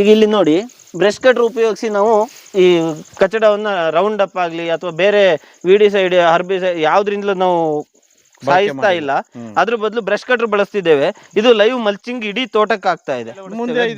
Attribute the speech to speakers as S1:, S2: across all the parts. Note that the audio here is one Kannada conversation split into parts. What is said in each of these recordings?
S1: ಈಗ ಇಲ್ಲಿ ನೋಡಿ ಬ್ರಷ್ ಕಟ್ರ್ ಉಪಯೋಗಿಸಿ ನಾವು ಈ ಕಚಡವನ್ನ ರೌಂಡ್ ಅಪ್ ಆಗಲಿ ಅಥವಾ ಬೇರೆ ವಿಡಿ ಸೈಡ್ ಹರ್ಬಿ ಸೈಡ್ ಯಾವ್ದ್ರಿಂದಲೂ ನಾವು ಸಾಯಿಸ್ತಾ ಇಲ್ಲ. ಅದ್ರ ಬದಲು ಬ್ರಷ್ ಕಟ್ರ್ ಬಳಸ್ತಿದ್ದೇವೆ. ಇದು ಲೈವ್ ಮಲ್ಚಿಂಗ್ ಇಡೀ ತೋಟಕ್ಕೆ ಆಗ್ತಾ ಇದೆ.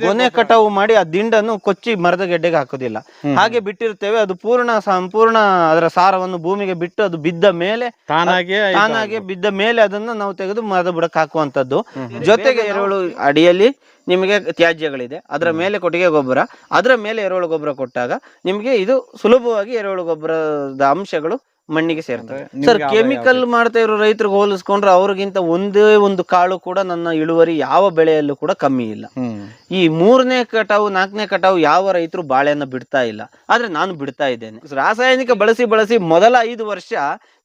S1: ಗೊನೆ ಕಟಾವು ಮಾಡಿ ಆ ದಿಂಡನ್ನು ಕೊಚ್ಚಿ ಮರದ ಗೆಡ್ಡೆಗೆ ಹಾಕೋದಿಲ್ಲ. ಹಾಗೆ ಬಿಟ್ಟಿರ್ತೇವೆ. ಅದು ಪೂರ್ಣ ಸಂಪೂರ್ಣ ಅದರ ಸಾರವನ್ನು ಭೂಮಿಗೆ ಬಿಟ್ಟು ಅದು ಬಿದ್ದ ಮೇಲೆ
S2: ತಾನಾಗೆ
S1: ತಾನಾಗೆ ಬಿದ್ದ ಮೇಲೆ ಅದನ್ನ ನಾವು ತೆಗೆದು ಮರದ ಬುಡಕ್ಕೆ ಹಾಕುವಂತದ್ದು ಜೊತೆಗೆ ಎರೆಹುಳು ಅಡಿಯಲ್ಲಿ ನಿಮಗೆ ತ್ಯಾಜ್ಯಗಳಿದೆ. ಅದರ ಮೇಲೆ ಕೊಟ್ಟಿಗೆ ಗೊಬ್ಬರ ಅದರ ಮೇಲೆ ಎರೆಹುಳು ಗೊಬ್ಬರ ಕೊಟ್ಟಾಗ ನಿಮಗೆ ಇದು ಸುಲಭವಾಗಿ ಎರೆಹುಳು ಗೊಬ್ಬರದ ಅಂಶಗಳು ಮಣ್ಣಿಗೆ ಸೇರ್ತವೆ. ಸರ್ ಕೆಮಿಕಲ್ ಮಾಡ್ತಾ ಇರೋ ರೈತರಿಗೆ ಹೋಲಿಸ್ಕೊಂಡ್ರೆ ಅವ್ರಿಗಿಂತ ಒಂದೇ ಒಂದು ಕಾಳು ಕೂಡ ನನ್ನ ಇಳುವರಿ ಯಾವ ಬೆಳೆಯಲ್ಲೂ ಕೂಡ ಕಮ್ಮಿ ಇಲ್ಲ. ಈ ಮೂರನೇ ಕಟಾವು ನಾಲ್ಕನೇ ಕಟಾವು ಯಾವ ರೈತರು ಬಾಳೆಯನ್ನ ಬಿಡ್ತಾ ಇಲ್ಲ. ಆದ್ರೆ ನಾನು ಬಿಡ್ತಾ ಇದ್ದೇನೆ. ರಾಸಾಯನಿಕ ಬಳಸಿ ಬಳಸಿ ಮೊದಲ ಐದು ವರ್ಷ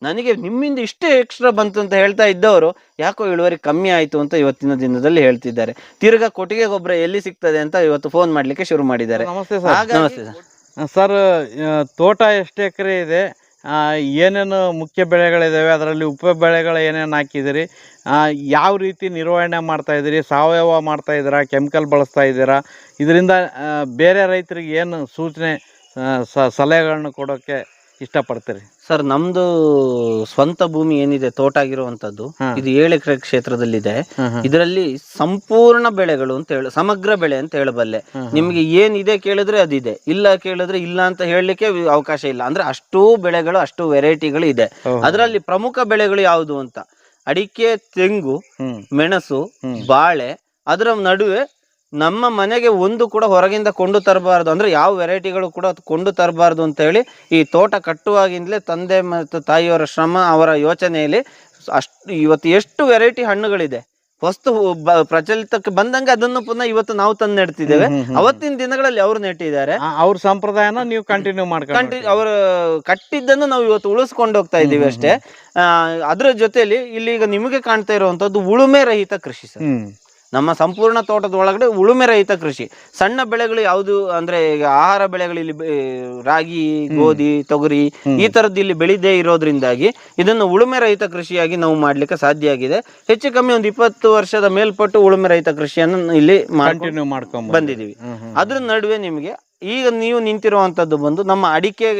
S1: ನನಗೆ ನಿಮ್ಮಿಂದ ಇಷ್ಟೇ ಎಕ್ಸ್ಟ್ರಾ ಬಂತು ಅಂತ ಹೇಳ್ತಾ ಇದ್ದವರು ಯಾಕೋ ಇಳುವರಿ ಕಮ್ಮಿ ಆಯ್ತು ಅಂತ ಇವತ್ತಿನ ದಿನದಲ್ಲಿ ಹೇಳ್ತಿದ್ದಾರೆ. ತಿರ್ಗಾ ಕೊಟ್ಟಿಗೆ ಗೊಬ್ಬರ ಎಲ್ಲಿ ಸಿಗ್ತದೆ ಅಂತ ಇವತ್ತು ಫೋನ್ ಮಾಡ್ಲಿಕ್ಕೆ ಶುರು ಮಾಡಿದ್ದಾರೆ.
S2: ನಮಸ್ತೆ ಸರ್ ತೋಟ ಎಷ್ಟು ಎಕರೆ ಇದೆ? ಏನೇನು ಮುಖ್ಯ ಬೆಳೆಗಳಿದಾವೆ, ಅದರಲ್ಲಿ ಉಪ ಬೆಳೆಗಳು ಏನೇನು ಹಾಕಿದಿರಿ? ಯಾವ ರೀತಿ ನಿರ್ವಹಣೆ ಮಾಡ್ತಾ ಇದ್ದೀರಿ ಸಾವಯವ ಮಾಡ್ತಾ ಇದ್ದೀರಾ ಕೆಮಿಕಲ್ ಬಳಸ್ತಾ ಇದ್ದೀರಾ ಇದರಿಂದ ಬೇರೆ ರೈತರಿಗೆ ಏನು ಸೂಚನೆ ಸಲಹೆಗಳನ್ನ ಕೊಡೋಕ್ಕೆ ಇಷ್ಟಪಡ್ತೀರಿ?
S1: ಸರ್ ನಮ್ದು ಸ್ವಂತ ಭೂಮಿ ಏನಿದೆ ತೋಟ ಆಗಿರುವಂತದ್ದು ಇದು ಏಳು ಎಕರೆ ಕ್ಷೇತ್ರದಲ್ಲಿದೆ. ಇದರಲ್ಲಿ ಸಂಪೂರ್ಣ ಬೆಳೆಗಳು ಅಂತ ಹೇಳ ಸಮಗ್ರ ಬೆಳೆ ಅಂತ ಹೇಳಬಲ್ಲೆ. ನಿಮ್ಗೆ ಏನಿದೆ ಕೇಳಿದ್ರೆ ಅದಿದೆ. ಇಲ್ಲ ಕೇಳಿದ್ರೆ ಇಲ್ಲ ಅಂತ ಹೇಳಲಿಕ್ಕೆ ಅವಕಾಶ ಇಲ್ಲ. ಅಂದ್ರೆ ಅಷ್ಟು ಬೆಳೆಗಳು ಅಷ್ಟು ವೆರೈಟಿಗಳು ಇದೆ. ಅದರಲ್ಲಿ ಪ್ರಮುಖ ಬೆಳೆಗಳು ಯಾವುದು ಅಂತ? ಅಡಿಕೆ ತೆಂಗು ಮೆಣಸು ಬಾಳೆ ಅದರ ನಡುವೆ ನಮ್ಮ ಮನೆಗೆ ಒಂದು ಕೂಡ ಹೊರಗಿಂದ ಕೊಂಡು ತರಬಾರ್ದು. ಅಂದ್ರೆ ಯಾವ ವೆರೈಟಿಗಳು ಕೂಡ ಕೊಂಡು ತರಬಾರ್ದು ಅಂತ ಹೇಳಿ ಈ ತೋಟ ಕಟ್ಟುವಾಗಿಂದಲೇ ತಂದೆ ಮತ್ತು ತಾಯಿಯವರ ಶ್ರಮ ಅವರ ಯೋಚನೆಯಲ್ಲಿ ಅಷ್ಟು ಇವತ್ತು ಎಷ್ಟು ವೆರೈಟಿ ಹಣ್ಣುಗಳಿದೆ. ವಸ್ತು ಪ್ರಚಲಿತಕ್ಕೆ ಬಂದಂಗೆ ಅದನ್ನು ಪುನಃ ಇವತ್ತು ನಾವು ತಂದು ನೆಡ್ತಿದ್ದೇವೆ. ಅವತ್ತಿನ ದಿನಗಳಲ್ಲಿ ಅವರು ನೆಟ್ಟಿದ್ದಾರೆ.
S2: ಅವ್ರ ಸಂಪ್ರದಾಯನ ನೀವು ಕಂಟಿನ್ಯೂ ಮಾಡ್ಕೊಂಡು
S1: ಅವರು ಕಟ್ಟಿದ್ದನ್ನು ನಾವು ಇವತ್ತು ಉಳಿಸ್ಕೊಂಡು ಹೋಗ್ತಾ ಇದ್ದೀವಿ ಅಷ್ಟೇ. ಅದರ ಜೊತೆಯಲ್ಲಿ ಇಲ್ಲಿ ಈಗ ನಿಮಗೆ ಕಾಣ್ತಾ ಇರುವಂತದ್ದು ಉಳುಮೆ ರಹಿತ ಕೃಷಿ ಸರ್. ನಮ್ಮ ಸಂಪೂರ್ಣ ತೋಟದ ಒಳಗಡೆ ಉಳುಮೆ ರಹಿತ ಕೃಷಿ. ಸಣ್ಣ ಬೆಳೆಗಳು ಯಾವುದು ಅಂದ್ರೆ ಈಗ ಆಹಾರ ಬೆಳೆಗಳು ಇಲ್ಲಿ ರಾಗಿ ಗೋಧಿ ತೊಗರಿ ಈ ತರದ್ದು ಇಲ್ಲಿ ಬೆಳೆದೇ ಇರೋದ್ರಿಂದಾಗಿ ಇದನ್ನು ಉಳುಮೆ ರಹಿತ ಕೃಷಿಯಾಗಿ ನಾವು ಮಾಡ್ಲಿಕ್ಕೆ ಸಾಧ್ಯ ಆಗಿದೆ. ಹೆಚ್ಚು ಕಮ್ಮಿ ಒಂದು ಇಪ್ಪತ್ತು ವರ್ಷದ ಮೇಲ್ಪಟ್ಟು ಉಳುಮೆ ರಹಿತ ಕೃಷಿಯನ್ನು ಇಲ್ಲಿ ಮಾಡ್ಕೊಂಡು ಬಂದಿದ್ದೀವಿ.
S2: ಹ್ಮ್
S1: ಅದ್ರ ನಡುವೆ ನಿಮಗೆ ಈಗ ನೀವು ನಿಂತಿರುವಂತದ್ದು ಬಂದು ನಮ್ಮ ಅಡಿಕೆ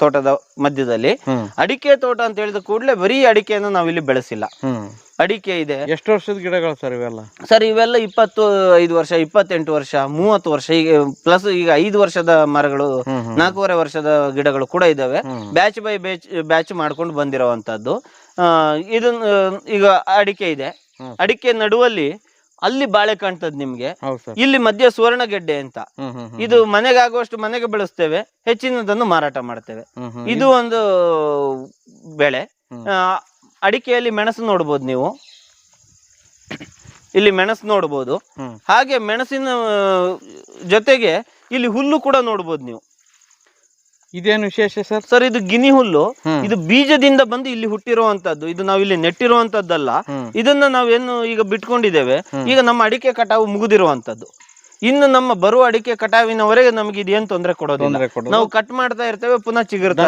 S1: ತೋಟದ ಮಧ್ಯದಲ್ಲಿ ಅಡಿಕೆ ತೋಟ ಅಂತ ಹೇಳಿದ ಕೂಡಲೇ ಬರೀ ಅಡಿಕೆಯನ್ನು ನಾವು ಇಲ್ಲಿ ಬೆಳೆಸಿಲ್ಲ. ಅಡಿಕೆ ಇದೆ.
S2: ಎಷ್ಟು ವರ್ಷದ ಗಿಡಗಳು ಸರ್ ಇವೆಲ್ಲ?
S1: ಸರ್ ಇವೆಲ್ಲ ಇಪ್ಪತ್ತು ಐದು ವರ್ಷ ಇಪ್ಪತ್ತೆಂಟು ವರ್ಷ ಮೂವತ್ತು ವರ್ಷ ಈಗ ಪ್ಲಸ್ ಈಗ ಐದು ವರ್ಷದ ಮರಗಳು. ನಾಲ್ಕೂವರೆ ವರ್ಷದ ಗಿಡಗಳು ಕೂಡ ಇದಾವೆ. ಬ್ಯಾಚ್ ಬೈ ಬ್ಯಾಚ್ ಬ್ಯಾಚ್ ಮಾಡ್ಕೊಂಡು ಬಂದಿರುವಂತದ್ದು ಆ, ಇದನ್ನ ಈಗ ಅಡಿಕೆ ಇದೆ. ಅಡಿಕೆ ನಡುವಲ್ಲಿ ಅಲ್ಲಿ ಬಾಳೆ ಕಾಣ್ತದ್ ನಿಮ್ಗೆ. ಇಲ್ಲಿ ಮಧ್ಯ ಸುವರ್ಣಗೆಡ್ಡೆ ಅಂತ. ಇದು ಮನೆಗೆ ಆಗುವಷ್ಟು ಮನೆಗೆ ಬೆಳೆಸ್ತೇವೆ ಹೆಚ್ಚಿನದನ್ನು ಮಾರಾಟ ಮಾಡ್ತೇವೆ. ಇದು ಒಂದು ಬೆಳೆ. ಅಡಿಕೆಯಲ್ಲಿ ಮೆಣಸು ನೋಡ್ಬೋದು ನೀವು. ಇಲ್ಲಿ ಮೆಣಸು ನೋಡ್ಬೋದು. ಹಾಗೆ ಮೆಣಸಿನ ಜೊತೆಗೆ ಇಲ್ಲಿ ಹುಲ್ಲು ಕೂಡ ನೋಡ್ಬೋದು ನೀವು.
S2: ಇದೇನು ವಿಶೇಷ ಸರ್?
S1: ಸರ್ ಇದು ಗಿನಿ ಹುಲ್ಲು. ಇದು ಬೀಜದಿಂದ ಬಂದು ಇಲ್ಲಿ ಹುಟ್ಟಿರುವಂತದ್ದು. ಇದು ನಾವು ಇಲ್ಲಿ ನೆಟ್ಟಿರುವಂತದ್ದಲ್ಲ. ಇದನ್ನ ನಾವೇನು ಈಗ ಬಿಟ್ಕೊಂಡಿದ್ದೇವೆ. ಈಗ ನಮ್ಮ ಅಡಿಕೆ ಕಟಾವು ಮುಗಿದಿರುವಂತದ್ದು. ಇನ್ನು ನಮ್ಮ ಬರುವ ಅಡಿಕೆ ಕಟಾವಿನವರೆಗೆ ನಮಗೆ ಇದೇನ್ ತೊಂದರೆ ಕೊಡೋದಿಲ್ಲ.
S2: ಕೊಡೋದು.
S1: ನಾವು ಕಟ್ ಮಾಡ್ತಾ ಇರ್ತೇವೆ ಪುನಃ ಚಿಗುರ್ತಾ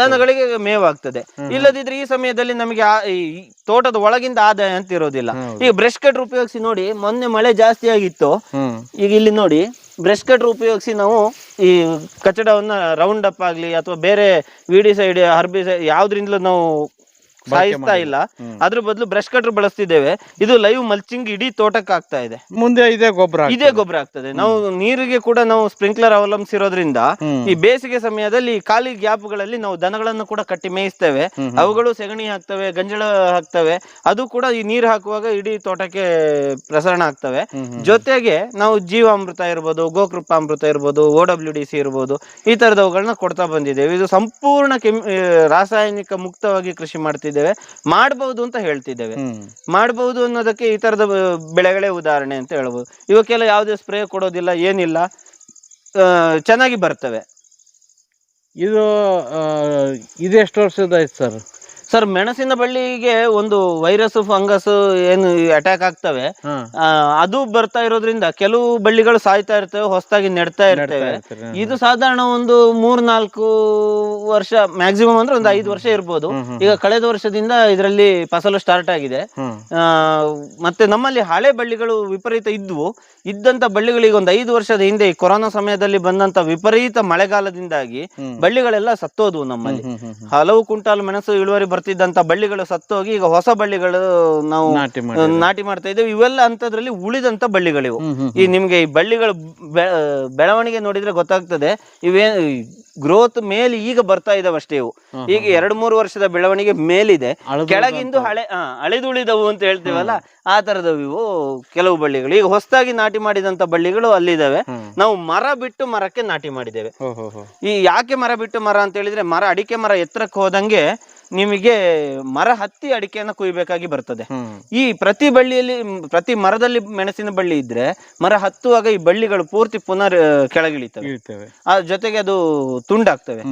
S2: ದನಗಳಿಗೆ. ಮೇವಾಗ್ತದೆ.
S1: ಇಲ್ಲದಿದ್ರೆ ಈ ಸಮಯದಲ್ಲಿ ನಮಗೆ ಈ ತೋಟದ ಒಳಗಿಂದ ಆದಾಯ ಅಂತ ಇರೋದಿಲ್ಲ. ಈಗ ಬ್ರಷ್ ಕಟ್ರ್ ಉಪಯೋಗಿಸಿ ನೋಡಿ ಮೊನ್ನೆ ಮಳೆ ಜಾಸ್ತಿ ಆಗಿತ್ತು. ಈಗ ಇಲ್ಲಿ ನೋಡಿ ಬ್ರಷ್ ಕಟ್ರ್ ಉಪಯೋಗಿಸಿ ನಾವು ಈ ಕಚಡವನ್ನು ರೌಂಡ್ ಅಪ್ ಆಗ್ಲಿ ಅಥವಾ ಬೇರೆ ಹರ್ಬಿ ಸೈಡ್ ಯಾವ್ದ್ರಿಂದಲೂ ನಾವು ಸಾಯಿಸ್ತಾ ಇಲ್ಲ. ಅದ್ರ ಬದಲು ಬ್ರಷ್ ಕಟರ್ ಬಳಸ್ತಿದ್ದೇವೆ. ಇದು ಲೈವ್ ಮಲ್ಚಿಂಗ್ ಇಡೀ ತೋಟಕ್ಕೆ ಆಗ್ತಾ ಇದೆ.
S2: ಮುಂದೆ ಇದೇ ಗೊಬ್ಬರ
S1: ಇದೇ ಗೊಬ್ಬರ ಆಗ್ತದೆ. ನಾವು ನೀರಿಗೆ ಕೂಡ ನಾವು ಸ್ಪ್ರಿಂಕ್ಲರ್ ಅವಲಂಬಿಸಿರೋದ್ರಿಂದ. ಈ ಬೇಸಿಗೆ ಸಮಯದಲ್ಲಿ ಖಾಲಿ ಗ್ಯಾಪ್ಗಳಲ್ಲಿ ನಾವು ದನಗಳನ್ನು ಕೂಡ ಕಟ್ಟಿ ಮೇಯಿಸ್ತೇವೆ. ಅವುಗಳು ಸೆಗಣಿ ಹಾಕ್ತವೆ ಗಂಜಳ ಹಾಕ್ತವೆ. ಅದು ಕೂಡ ಈ ನೀರು ಹಾಕುವಾಗ ಇಡೀ ತೋಟಕ್ಕೆ ಪ್ರಸರಣ ಆಗ್ತವೆ. ಜೊತೆಗೆ ನಾವು ಜೀವಾಮೃತ ಇರ್ಬೋದು ಗೋಕೃಪಾಮೃತ ಇರ್ಬೋದು ಓ ಡಬ್ಲ್ಯೂ ಡಿ ಸಿ ಇರ್ಬೋದು ಈ ತರದವುಗಳನ್ನ ಕೊಡ್ತಾ ಬಂದಿದ್ದೇವೆ. ಇದು ಸಂಪೂರ್ಣ ಕೆಮ್ ರಾಸಾಯನಿಕ ಮುಕ್ತವಾಗಿ ಕೃಷಿ ಮಾಡ್ತಿದ್ದೇವೆ. ಮಾಡಬಹುದು ಅಂತ ಹೇಳ್ತಿದ್ದೇವೆ. ಮಾಡಬಹುದು ಅನ್ನೋದಕ್ಕೆ ಈ ತರದ ಬೆಳೆಗಳೇ ಉದಾಹರಣೆ ಅಂತ ಹೇಳ್ಬೋದು. ಇವಕ್ಕೆಲ್ಲ ಯಾವುದೇ ಸ್ಪ್ರೇ ಕೊಡೋದಿಲ್ಲ ಏನಿಲ್ಲ. ಚೆನ್ನಾಗಿ ಬರ್ತವೆ.
S2: ಇದು ಇದೆಷ್ಟು ವರ್ಷದ ಆಯ್ತು ಸರ್?
S1: ಸರ್ ಮೆಣಸಿನ ಬಳ್ಳಿಗೆ ಒಂದು ವೈರಸ್ ಫಂಗಸ್ ಏನು ಅಟ್ಯಾಕ್ ಆಗ್ತವೆ. ಅದು ಬರ್ತಾ ಇರೋದ್ರಿಂದ ಕೆಲವು ಬಳ್ಳಿಗಳು ಸಾಯ್ತಾ ಇರ್ತವೆ ಹೊಸದಾಗಿ ನೆಡ್ತಾ ಇರ್ತವೆ. ಇದು ಸಾಧಾರಣ ಒಂದು ಮೂರ್ ನಾಲ್ಕು ವರ್ಷ ಮ್ಯಾಕ್ಸಿಮಮ್ ಅಂದ್ರೆ ಒಂದು ಐದು ವರ್ಷ ಇರ್ಬೋದು. ಈಗ ಕಳೆದ ವರ್ಷದಿಂದ ಇದರಲ್ಲಿ ಫಸಲು ಸ್ಟಾರ್ಟ್ ಆಗಿದೆ. ಮತ್ತೆ ನಮ್ಮಲ್ಲಿ ಹಳೆ ಬಳ್ಳಿಗಳು ವಿಪರೀತ ಇದ್ವು. ಇದ್ದಂತ ಬಳ್ಳಿಗಳಿಗೆ ಒಂದು ಐದು ವರ್ಷದ ಹಿಂದೆ ಈ ಕೊರೋನಾ ಸಮಯದಲ್ಲಿ ಬಂದಂತ ವಿಪರೀತ ಮಳೆಗಾಲದಿಂದಾಗಿ ಬಳ್ಳಿಗಳೆಲ್ಲ ಸತ್ತೋದ್ವು ನಮ್ಮಲ್ಲಿ. ಹಲವು ಕುಂಟಾಲ್ ಮೆಣಸು ಇಳುವರಿ ಬರ್ತಿದ್ದಂತ ಬಳ್ಳಿಗಳು ಸತ್ತೋಗಿ ಈಗ ಹೊಸ ಬಳ್ಳಿಗಳು ನಾವು
S2: ನಾಟಿ ಮಾಡಿ
S1: ಮಾಡ್ತಾ ಇದ್ದೇವೆ. ಇವೆಲ್ಲ ಅಂತದ್ರಲ್ಲಿ ಉಳಿದಂತ ಬಳ್ಳಿಗಳಿವು. ಈ ನಿಮ್ಗೆ ಈ ಬಳ್ಳಿಗಳು ಬೆಳವಣಿಗೆ ನೋಡಿದ್ರೆ ಗೊತ್ತಾಗ್ತದೆ. ಇವೇ ಗ್ರೋತ್ ಮೇಲೆ ಈಗ ಬರ್ತಾ ಇದಾವೆ ಅಷ್ಟೇ ಇವು. ಈಗ ಎರಡು ಮೂರು ವರ್ಷದ ಬೆಳವಣಿಗೆ ಮೇಲಿದೆ. ಕೆಳಗಿಂದು ಹಳೆ ಹಳೆದುಳಿದವು ಅಂತ ಹೇಳ್ತೀವಲ್ಲ ಆ ತರದವು ಇವು ಕೆಲವು ಬಳ್ಳಿಗಳು. ಈಗ ಹೊಸದಾಗಿ ನಾಟಿ ಮಾಡಿದಂತ ಬಳ್ಳಿಗಳು ಅಲ್ಲಿದ್ದಾವೆ ನಾವು ಮರ ಬಿಟ್ಟು ಮರಕ್ಕೆ ನಾಟಿ ಮಾಡಿದ್ದೇವೆ. ಈ ಯಾಕೆ ಮರ ಬಿಟ್ಟು ಮರ ಅಂತ ಹೇಳಿದ್ರೆ ಮರ ಅಡಿಕೆ ಮರ ಎತ್ತರಕ್ಕೆ ಹೋದಂಗೆ ನಿಮಗೆ ಮರ ಹತ್ತಿ ಅಡಿಕೆಯನ್ನ ಕುಯ್ಬೇಕಾಗಿ ಬರ್ತದೆ. ಈ ಪ್ರತಿ ಬಳ್ಳಿಯಲ್ಲಿ ಪ್ರತಿ ಮರದಲ್ಲಿ ಮೆಣಸಿನ ಬಳ್ಳಿ ಇದ್ರೆ ಮರ ಹತ್ತುವಾಗ ಈ ಬಳ್ಳಿಗಳು ಪೂರ್ತಿ ಪುನರ್ ಕೆಳಗಿಳಿತವೆ. ಆ ಜೊತೆಗೆ ಅದು ತುಂಡಾಗ್ತವೆ.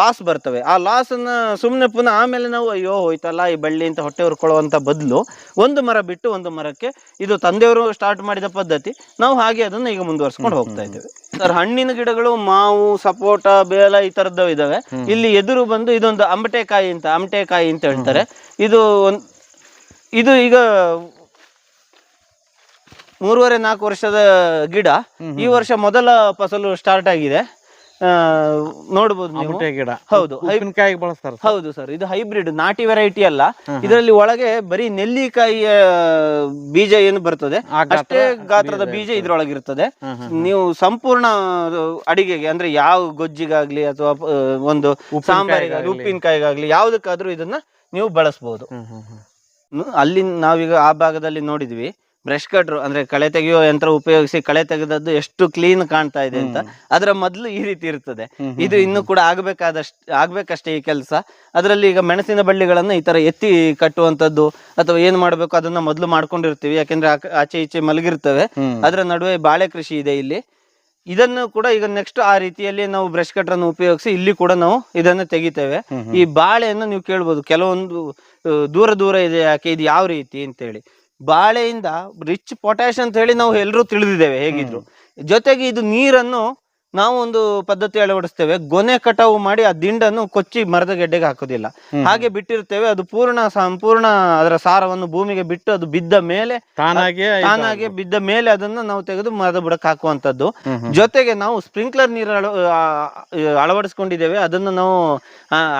S1: ಲಾಸ್ ಬರ್ತವೆ. ಆ ಲಾಸ್ ಅನ್ನ ಸುಮ್ನೆ ಪುನಃ ಆಮೇಲೆ ನಾವು ಅಯ್ಯೋ ಹೋಯ್ತಲ್ಲ ಈ ಬಳ್ಳಿ ಅಂತ ಹೊಟ್ಟೆ ಹುರ್ಕೊಳ್ಳುವಂತ ಬದಲು ಒಂದು ಮರ ಬಿಟ್ಟು ಒಂದು ಮರಕ್ಕೆ ಇದು ತಂದೆಯವರು ಸ್ಟಾರ್ಟ್ ಮಾಡಿದ ಪದ್ಧತಿ. ನಾವು ಹಾಗೆ ಅದನ್ನ ಈಗ ಮುಂದುವರ್ಸ್ಕೊಂಡು ಹೋಗ್ತಾ ಇದ್ದೇವೆ. ಸರ್ ಹಣ್ಣಿನ ಗಿಡಗಳು ಮಾವು ಸಪೋಟ ಬೇಲ ಈ ತರದ್ದು ಇದಾವೆ. ಇಲ್ಲಿ ಎದುರು ಬಂದು ಇದೊಂದು ಅಂಬಟೆಕಾಯಿ ಅಂತ ಅಮಟೆಕಾಯಿ ಅಂತ ಹೇಳ್ತಾರೆ. ಇದು ಒಂದ್ ಇದು ಈಗ ಮೂರುವರೆ ನಾಲ್ಕು ವರ್ಷದ ಗಿಡ. ಈ ವರ್ಷ ಮೊದಲ ಫಸಲು ಸ್ಟಾರ್ಟ್ ಆಗಿದೆ. ಆ, ನೋಡ್ಬೋದು ನೀವು.
S2: ಗಿಡ.
S1: ಹೌದು
S2: ಹೈಬ್ರಿಡ್ ಬಳಸ್ತಾರೆ
S1: ಹೌದು ಸರ್ ಇದು ಹೈಬ್ರಿಡ್ ನಾಟಿ ವೆರೈಟಿ ಅಲ್ಲ. ಇದರಲ್ಲಿ ಒಳಗೆ ಬರೀ ನೆಲ್ಲಿಕಾಯಿಯ ಬೀಜ ಏನು ಬರ್ತದೆ? ಅಷ್ಟೇ ಗಾತ್ರದ ಬೀಜ
S2: ಇದ್ರೊಳಗಿರ್ತದೆ.
S1: ನೀವು ಸಂಪೂರ್ಣ ಅಡಿಗೆಗೆ ಅಂದ್ರೆ ಯಾವ ಗೊಜ್ಜಿಗಾಗ್ಲಿ ಅಥವಾ ಒಂದು ಸಾಂಬಾರಿಗಾಗ್ಲಿ ಉಪ್ಪಿನಕಾಯಿಗಾಗ್ಲಿ ಯಾವ್ದಕ್ಕಾದ್ರೂ ಇದನ್ನ ನೀವು ಬಳಸಬಹುದು ಅಲ್ಲಿ ನಾವೀಗ ಆ ಭಾಗದಲ್ಲಿ ನೋಡಿದ್ವಿ. ಬ್ರಷ್ ಕಟ್ರು ಅಂದ್ರೆ ಕಳೆ ತೆಗೆಯುವ ಯಂತ್ರ ಉಪಯೋಗಿಸಿ ಕಳೆ ತೆಗೆದದ್ದು ಎಷ್ಟು ಕ್ಲೀನ್ ಕಾಣ್ತಾ ಇದೆ ಅಂತ ಅದರ ಮೊದಲು ಈ ರೀತಿ ಇರ್ತದೆ. ಇದು ಇನ್ನು ಕೂಡ ಆಗ್ಬೇಕಾದಷ್ಟು ಆಗ್ಬೇಕಷ್ಟೇ ಈ ಕೆಲಸ. ಅದರಲ್ಲಿ ಈಗ ಮೆಣಸಿನ ಬಳ್ಳಿಗಳನ್ನ ಈ ತರ ಎತ್ತಿ ಕಟ್ಟುವಂತದ್ದು ಅಥವಾ ಏನ್ ಮಾಡ್ಬೇಕು ಅದನ್ನ ಮೊದಲು ಮಾಡ್ಕೊಂಡಿರ್ತೀವಿ ಯಾಕೆಂದ್ರೆ ಆಚೆ ಈಚೆ ಮಲಗಿರ್ತವೆ. ಅದರ ನಡುವೆ ಬಾಳೆ ಕೃಷಿ ಇದೆ ಇಲ್ಲಿ. ಇದನ್ನು ಕೂಡ ಈಗ ನೆಕ್ಸ್ಟ್ ಆ ರೀತಿಯಲ್ಲಿ ನಾವು ಬ್ರಷ್ ಕಟ್ರನ್ನು ಉಪಯೋಗಿಸಿ ಇಲ್ಲಿ ಕೂಡ ನಾವು ಇದನ್ನು ತೆಗಿತೇವೆ. ಈ ಬಾಳೆಯನ್ನು ನೀವು ಕೇಳ್ಬೋದು ಕೆಲವೊಂದು ದೂರ ದೂರ ಇದೆ ಯಾಕೆ ಇದು ಯಾವ ರೀತಿ ಅಂತೇಳಿ. ಬಾಳೆಯಿಂದ ರಿಚ್ ಪೊಟ್ಯಾಶ್ ಅಂತ ಹೇಳಿ ನಾವು ಎಲ್ಲರೂ ತಿಳಿದಿದ್ದೇವೆ ಹೇಗಿದ್ರು. ಜೊತೆಗೆ ಇದು ನೀರನ್ನು ನಾವು ಒಂದು ಪದ್ಧತಿ ಅಳವಡಿಸ್ತೇವೆ. ಗೊನೆ ಕಟಾವು ಮಾಡಿ ಆ ದಿಂಡನ್ನು ಕೊಚ್ಚಿ ಮರದ ಗೆಡ್ಡೆಗೆ ಹಾಕೋದಿಲ್ಲ ಹಾಗೆ ಬಿಟ್ಟಿರ್ತೇವೆ. ಅದು ಪೂರ್ಣ ಸಂಪೂರ್ಣ ಅದರ ಸಾರವನ್ನು ಭೂಮಿಗೆ ಬಿಟ್ಟು ಅದು ಬಿದ್ದ ಮೇಲೆ
S2: ತಾನಾಗೆ
S1: ತಾನಾಗೆ ಬಿದ್ದ ಮೇಲೆ ಅದನ್ನ ನಾವು ತೆಗೆದು ಮರದ ಬುಡಕ್ಕೆ ಹಾಕುವಂತದ್ದು ಜೊತೆಗೆ ನಾವು ಸ್ಪ್ರಿಂಕ್ಲರ್ ನೀರು ಅಳವಡಿಸ್ಕೊಂಡಿದ್ದೇವೆ. ಅದನ್ನು ನಾವು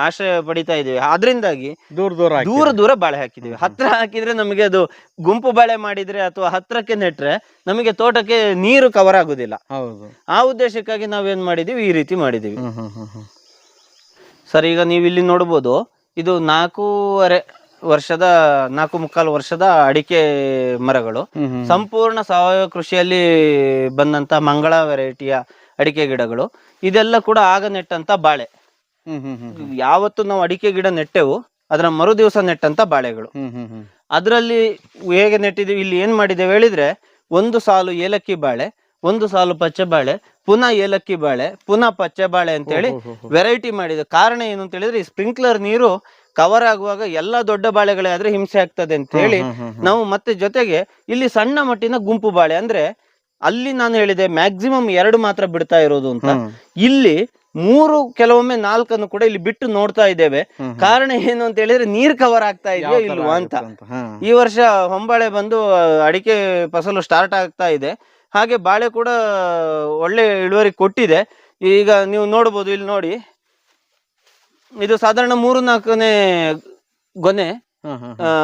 S1: ಆಶ್ರಯ ಪಡಿತಾ ಇದ್ದೇವೆ. ಅದರಿಂದಾಗಿ
S2: ದೂರ ದೂರ
S1: ದೂರ ದೂರ ಬಾಳೆ ಹಾಕಿದ್ದೀವಿ. ಹತ್ರ ಹಾಕಿದ್ರೆ ನಮಗೆ ಅದು ಗುಂಪು ಬಾಳೆ ಮಾಡಿದ್ರೆ ಅಥವಾ ಹತ್ರಕ್ಕೆ ನೆಟ್ರೆ ನಮಗೆ ತೋಟಕ್ಕೆ ನೀರು ಕವರ್ ಆಗುದಿಲ್ಲ.
S2: ಹೌದು.
S1: ಆ ಉದ್ದೇಶಕ್ಕಾಗಿ ನಾವೇನ್ ಮಾಡಿದೀವಿ? ಈ ರೀತಿ ಮಾಡಿದೀವಿ.
S2: ಹ್ಮ್ ಹ್ಮ್ ಹ್ಮ್ ಹ್ಮ್.
S1: ಸರ್ ಈಗ ನೀವು ಇಲ್ಲಿ ನೋಡ್ಬೋದು ಇದು ನಾಲ್ಕೂವರೆ ವರ್ಷದ ನಾಲ್ಕು ಮುಕ್ಕಾಲು ವರ್ಷದ ಅಡಿಕೆ ಮರಗಳು.
S2: ಹ್ಮ್ ಹ್ಮ್
S1: ಸಂಪೂರ್ಣ ಸಾವಯವ ಕೃಷಿಯಲ್ಲಿ ಬಂದಂತ ಮಂಗಳ ವೆರೈಟಿಯ ಅಡಿಕೆ ಗಿಡಗಳು. ಇದೆಲ್ಲ ಕೂಡ ಆಗ ನೆಟ್ಟಂತ ಬಾಳೆ.
S2: ಹ್ಮ್ ಹ್ಮ್ ಹ್ಮ್
S1: ಯಾವತ್ತು ನಾವು ಅಡಿಕೆ ಗಿಡ ನೆಟ್ಟೆವು ಅದರ ಮರು ದಿವಸ ನೆಟ್ಟಂತ ಬಾಳೆಗಳು.
S2: ಹ್ಮ್ ಹ್ಮ್ ಹ್ಮ್.
S1: ಅದರಲ್ಲಿ ಹೇಗೆ ನೆಟ್ಟಿದ್ದೀವಿ ಇಲ್ಲಿ ಏನ್ ಮಾಡಿದ್ದೇವೆ ಹೇಳಿದ್ರೆ ಒಂದು ಸಾಲು ಏಲಕ್ಕಿ ಬಾಳೆ ಒಂದು ಸಾಲು ಪಚ್ಚೆ ಬಾಳೆ ಪುನಃ ಏಲಕ್ಕಿ ಬಾಳೆ ಪುನಃ ಪಚ್ಚೆ ಬಾಳೆ ಅಂತ ಹೇಳಿ ವೆರೈಟಿ ಮಾಡಿದೆ. ಕಾರಣ ಏನು ಅಂತ ಹೇಳಿದ್ರೆ ಈ ಸ್ಪ್ರಿಂಕ್ಲರ್ ನೀರು ಕವರ್ ಆಗುವಾಗ ಎಲ್ಲಾ ದೊಡ್ಡ ಬಾಳೆಗಳೇ ಆದ್ರೆ ಹಿಂಸೆ ಆಗ್ತದೆ ಅಂತ ಹೇಳಿ ನಾವು ಮತ್ತೆ ಜೊತೆಗೆ ಇಲ್ಲಿ ಸಣ್ಣ ಮಟ್ಟಿನ ಗುಂಪು ಬಾಳೆ ಅಂದ್ರೆ ಅಲ್ಲಿ ನಾನು ಹೇಳಿದೆ ಮ್ಯಾಕ್ಸಿಮಮ್ ಎರಡು ಮಾತ್ರ ಬಿಡ್ತಾ ಇರೋದು ಅಂತ. ಇಲ್ಲಿ ಮೂರು ಕೆಲವೊಮ್ಮೆ ನಾಲ್ಕನ್ನು ಕೂಡ ಇಲ್ಲಿ ಬಿಟ್ಟು ನೋಡ್ತಾ ಇದ್ದೇವೆ. ಕಾರಣ ಏನು ಅಂತ ಹೇಳಿದ್ರೆ ನೀರ್ ಕವರ್ ಆಗ್ತಾ ಇದೆಯೋ ಇಲ್ವಾ ಅಂತ. ಈ ವರ್ಷ ಹೊಂಬಾಳೆ ಬಂದು ಅಡಿಕೆ ಫಸಲು ಸ್ಟಾರ್ಟ್ ಆಗ್ತಾ ಇದೆ. ಹಾಗೆ ಬಾಳೆ ಕೂಡ ಒಳ್ಳೆ ಇಳುವರಿ ಕೊಟ್ಟಿದೆ. ಈಗ ನೀವು ನೋಡ್ಬೋದು ಇಲ್ಲಿ ನೋಡಿ. ಇದು ಸಾಧಾರಣ ಮೂರು ನಾಲ್ಕನೇ ಗೊನೆ.